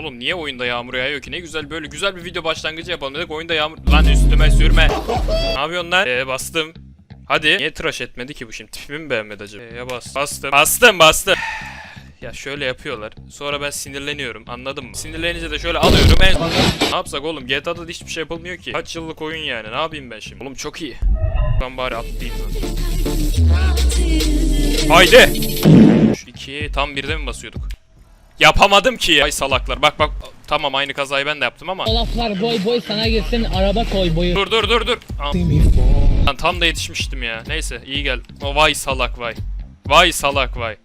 Oğlum niye oyunda yağmur yağıyor ki? Ne güzel böyle güzel bir video başlangıcı yapalım dedik. Oyunda yağmur... Lan üstüme sürme. ne yapıyorsun lan? Ee, bastım. Hadi. Niye tıraş etmedi ki bu şimdi? Tipimi mi beğenmedi acaba? Ee, bas. Bastım. Bastım bastım. Ya şöyle yapıyorlar. Sonra ben sinirleniyorum. Anladın mı? Sinirlenince de şöyle alıyorum. En... ne yapsak oğlum? GTA'da da hiçbir şey yapılmıyor ki. Kaç yıllık oyun yani. Ne yapayım ben şimdi? Oğlum çok iyi. Ben bari atlayayım lan. Haydi. Şu ikiye tam birde mi basıyorduk? Yapamadım ki. Ay salaklar. Bak bak. Tamam aynı kazayı ben de yaptım ama. O laflar boy boy sana gelsin araba koy boyu. Dur dur dur dur. Lan tam da yetişmiştim ya. Neyse iyi gel. O vay salak vay. Vay salak vay.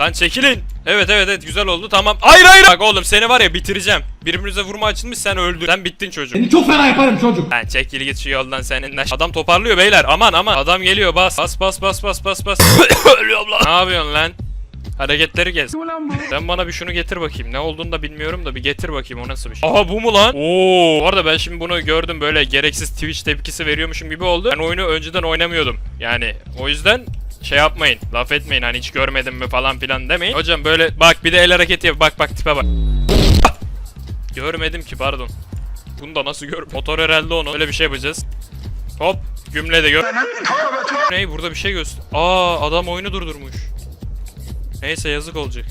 Lan çekilin. Evet evet evet güzel oldu tamam. Hayır hayır. Bak oğlum seni var ya bitireceğim. Birbirimize vurma açılmış sen öldün. Sen bittin çocuk. Seni çok fena yaparım çocuk. Lan çekil git şu yoldan seninle. Adam toparlıyor beyler. Aman aman. Adam geliyor bas. Bas bas bas bas bas bas. Ölüyorum lan. Ne yapıyorsun lan? Hareketleri kes. Sen bana bir şunu getir bakayım. Ne olduğunu da bilmiyorum da bir getir bakayım o nasıl bir şey. Aha bu mu lan? Oo. Bu arada ben şimdi bunu gördüm böyle gereksiz Twitch tepkisi veriyormuşum gibi oldu. Ben oyunu önceden oynamıyordum. Yani o yüzden şey yapmayın. Laf etmeyin hani hiç görmedim mi falan filan demeyin. Hocam böyle bak bir de el hareketi yap. Bak bak tipe bak. Görmedim ki pardon. Bunu da nasıl gör? Motor herhalde onu. Öyle bir şey yapacağız. Hop. Gümle de gör. Ney burada bir şey göster. Aa adam oyunu durdurmuş. Neyse yazık olacak.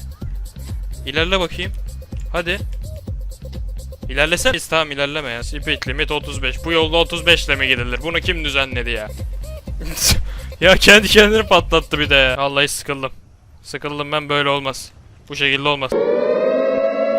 İlerle bakayım. Hadi. İlerlesen. Biz tamam ilerleme ya. Speed limit 35. Bu yolda 35 ile mi gidilir? Bunu kim düzenledi ya? ya kendi kendini patlattı bir de ya. Vallahi sıkıldım. Sıkıldım ben böyle olmaz. Bu şekilde olmaz.